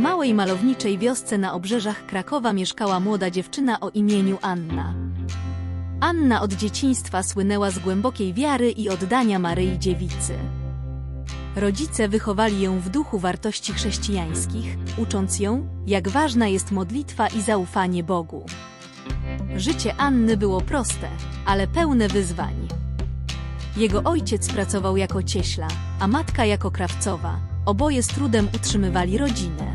małej malowniczej wiosce na obrzeżach Krakowa mieszkała młoda dziewczyna o imieniu Anna. Anna od dzieciństwa słynęła z głębokiej wiary i oddania Maryi Dziewicy. Rodzice wychowali ją w duchu wartości chrześcijańskich, ucząc ją, jak ważna jest modlitwa i zaufanie Bogu. Życie Anny było proste, ale pełne wyzwań. Jego ojciec pracował jako cieśla, a matka jako krawcowa. Oboje z trudem utrzymywali rodzinę.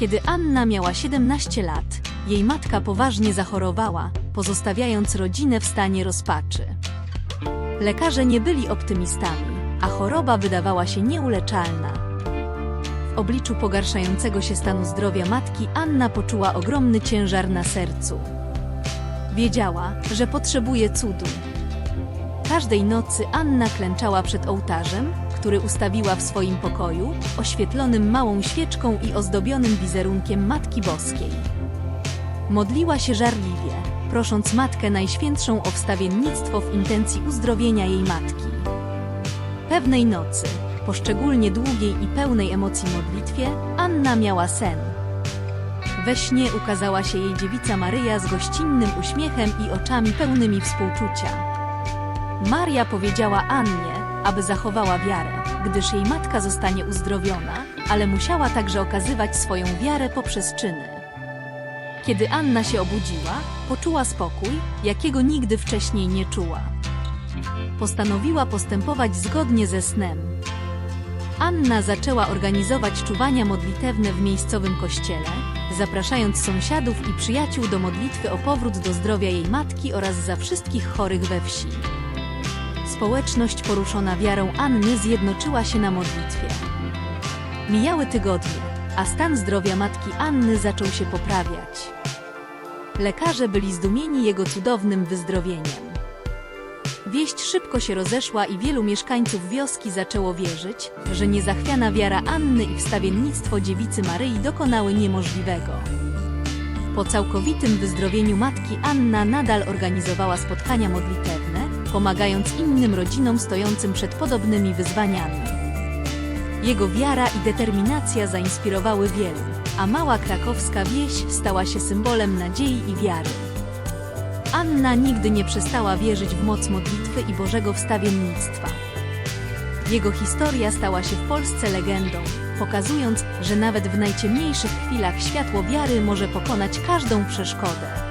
Kiedy Anna miała 17 lat, jej matka poważnie zachorowała, pozostawiając rodzinę w stanie rozpaczy. Lekarze nie byli optymistami, a choroba wydawała się nieuleczalna. W obliczu pogarszającego się stanu zdrowia matki Anna poczuła ogromny ciężar na sercu. Wiedziała, że potrzebuje cudu. Każdej nocy Anna klęczała przed ołtarzem, który ustawiła w swoim pokoju, oświetlonym małą świeczką i ozdobionym wizerunkiem Matki Boskiej. Modliła się żarliwie, prosząc Matkę Najświętszą o wstawiennictwo w intencji uzdrowienia jej matki. Pewnej nocy, po szczególnie długiej i pełnej emocji modlitwie, Anna miała sen. We śnie ukazała się jej dziewica Maryja z gościnnym uśmiechem i oczami pełnymi współczucia. Maria powiedziała Annie, aby zachowała wiarę, gdyż jej matka zostanie uzdrowiona, ale musiała także okazywać swoją wiarę poprzez czyny. Kiedy Anna się obudziła, poczuła spokój, jakiego nigdy wcześniej nie czuła. Postanowiła postępować zgodnie ze snem. Anna zaczęła organizować czuwania modlitewne w miejscowym kościele, zapraszając sąsiadów i przyjaciół do modlitwy o powrót do zdrowia jej matki oraz za wszystkich chorych we wsi. Społeczność poruszona wiarą Anny zjednoczyła się na modlitwie. Mijały tygodnie, a stan zdrowia matki Anny zaczął się poprawiać. Lekarze byli zdumieni jego cudownym wyzdrowieniem. Wieść szybko się rozeszła i wielu mieszkańców wioski zaczęło wierzyć, że niezachwiana wiara Anny i wstawiennictwo dziewicy Maryi dokonały niemożliwego. Po całkowitym wyzdrowieniu matki Anna nadal organizowała spotkania modlitewne, pomagając innym rodzinom stojącym przed podobnymi wyzwaniami. Jego wiara i determinacja zainspirowały wielu, a mała krakowska wieś stała się symbolem nadziei i wiary. Anna nigdy nie przestała wierzyć w moc modlitwy i Bożego wstawiennictwa. Jego historia stała się w Polsce legendą, pokazując, że nawet w najciemniejszych chwilach światło wiary może pokonać każdą przeszkodę.